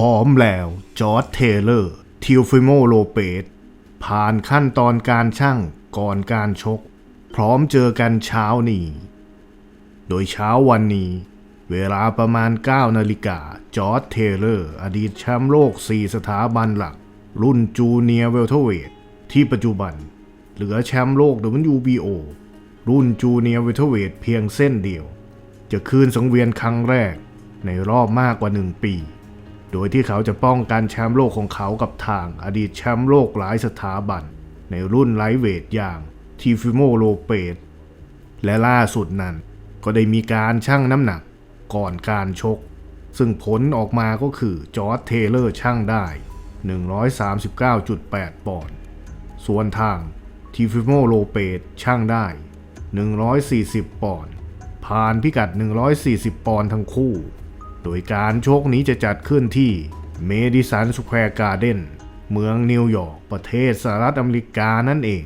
ร้อมแล้ว จอร์ดเทเลอร์ ทิลฟิโมโลเปสผ่านขั้นตอนการช่างก่อนการชก พร้อมเจอกันเช้านี้ โดยเช้าวันนี้ เวลาประมาณ 9 นาฬิกา จอร์ดเทเลอร์ อดีตแชมป์โลก 4 สถาบันหลัก รุ่นจูเนียร์เวลเทเวทที่ปัจจุบัน เหลือแชมป์โลก WBO รุ่นจูเนียร์เวลเทเวทเพียงเส้นเดียว จะคืนสังเวียนครั้งแรกในรอบมากกว่า1ปี โดยที่เขาจะป้องกันแชมป์โลกของเขากับทางอดีตแชมป์โลกหลายสถาบัน ในรุ่นไลท์เวทอย่างทีฟิโมโลเปสและล่าสุดนั้น ก็ได้มีการชั่งน้ำหนักก่อนการชก ซึ่งผลออกมาก็คือจอร์ดเทเลอร์ชั่งได้ 139.8 ปอนด์ส่วนทางทีฟิโมโลเปสชั่งได้ 140 ปอนด์ผ่านพิกัด 140 ปอนด์ทั้งคู่ โดยการโชคนี้จะจัดขึ้นที่เมดิสันสแควร์การ์เดนเมืองนิวยอร์กประเทศสหรัฐอเมริกานั่นเอง